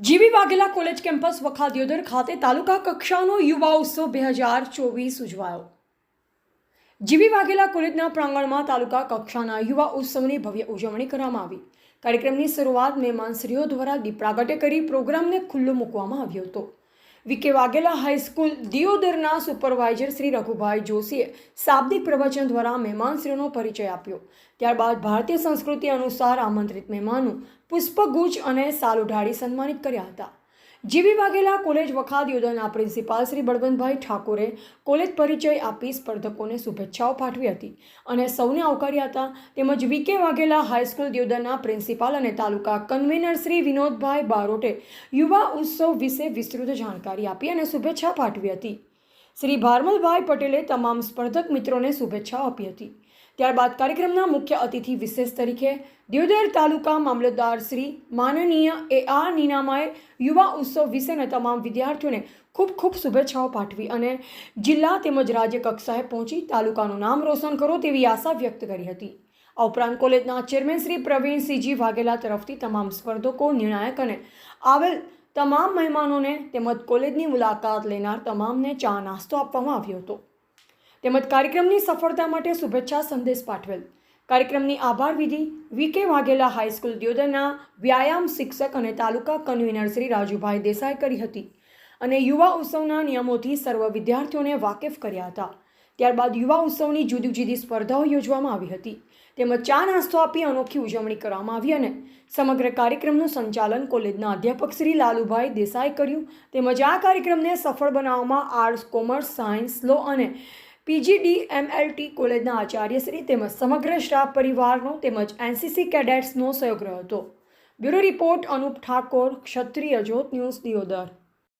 G V Vaghela college campus Vakha Deodar ખાતે તાલુકા કક્ષાનો યુવા ઉત્સવ બે હજાર ચોવીસ ઉજવાયો. જીવી વાઘેલા કોલેજના પ્રાંગણમાં તાલુકા કક્ષાના યુવા ઉત્સવની ભવ્ય ઉજવણી કરવામાં આવી. કાર્યક્રમની શરૂઆત મહેમાનશ્રીઓ દ્વારા દીપ પ્રાગટ્ય કરી પ્રોગ્રામને ખુલ્લો મૂકવામાં આવ્યો હતો. V K Vaghela high school દિયોદરના supervisor Shri Raghubhai જોશીએ શાબ્દિક પ્રવચન દ્વારા મહેમાનશ્રીઓનો પરિચય આપ્યો. ત્યારબાદ ભારતીય સંસ્કૃતિ અનુસાર આમંત્રિત મહેમાનો પુષ્પગુચ્છ અને સાલ ઉઢાડી સન્માનિત કર્યા હતા. G V Vaghela college Vakha દિયોદરના principal Shri Balvantbhai ઠાકોરે કોલેજ પરિચય આપી સ્પર્ધકોને શુભેચ્છાઓ પાઠવી હતી અને સૌને આવકાર્યા હતા. તેમજ વીકે વાઘેલા હાઈસ્કૂલ દિયોદરના પ્રિન્સિપાલ અને તાલુકા કન્વીનર શ્રી વિનોદભાઈ બારોટે યુવા ઉત્સવ વિશે વિસ્તૃત જાણકારી આપી અને શુભેચ્છા પાઠવી હતી. શ્રી ભારમલભાઈ પટેલે તમામ સ્પર્ધક મિત્રોને શુભેચ્છાઓ આપી હતી. ત્યારબાદ કાર્યક્રમના મુખ્ય અતિથિ વિશેષ તરીકે દિયોદર તાલુકા મામલતદાર શ્રી માનનીય એ આર નીનામાએ યુવા ઉત્સવ વિશેના તમામ વિદ્યાર્થીઓને ખૂબ ખૂબ શુભેચ્છાઓ પાઠવી અને જિલ્લા તેમજ રાજ્ય કક્ષાએ પહોંચી તાલુકાનું નામ રોશન કરો તેવી આશા વ્યક્ત કરી હતી. આ ઉપરાંત કોલેજના ચેરમેન શ્રી પ્રવીણસિંહજી વાઘેલા તરફથી તમામ સ્પર્ધકો, નિર્ણાયક અને આવેલ તમામ મહેમાનોને તેમજ કોલેજની મુલાકાત લેનાર તમામને ચા નાસ્તો આપવામાં આવ્યો હતો. તેમજ કાર્યક્રમની સફળતા માટે શુભેચ્છા સંદેશ પાઠવેલ. કાર્યક્રમની આભાર વિધિ વીકે વાઘેલા હાઈસ્કૂલ દિયોદરના વ્યાયામ શિક્ષક અને તાલુકા કન્વીનર શ્રી રાજુભાઈ દેસાઈ કરી હતી અને યુવા ઉત્સવના નિયમોથી સર્વ વિદ્યાર્થીઓને વાકેફ કર્યા હતા. ત્યારબાદ યુવા ઉત્સવની જુદી જુદી સ્પર્ધાઓ યોજવામાં આવી હતી. તેમજ ચા નાસ્તો આપી અનોખી ઉજવણી કરવામાં આવી અને સમગ્ર કાર્યક્રમનું સંચાલન કોલેજના અધ્યાપક શ્રી લાલુભાઈ દેસાઈ કર્યું. તેમજ આ કાર્યક્રમને સફળ બનાવવામાં આર્ટ્સ, કોમર્સ, સાયન્સ, લો અને પીજીડી એમએલટી કોલેજના આચાર્યશ્રી તેમજ સમગ્ર સ્ટાફ પરિવારનો તેમજ એનસીસી કેડેટ્સનો સહયોગ રહ્યો હતો. Bureau report Anup Thakor, Kshatriya Jyot news Deodar.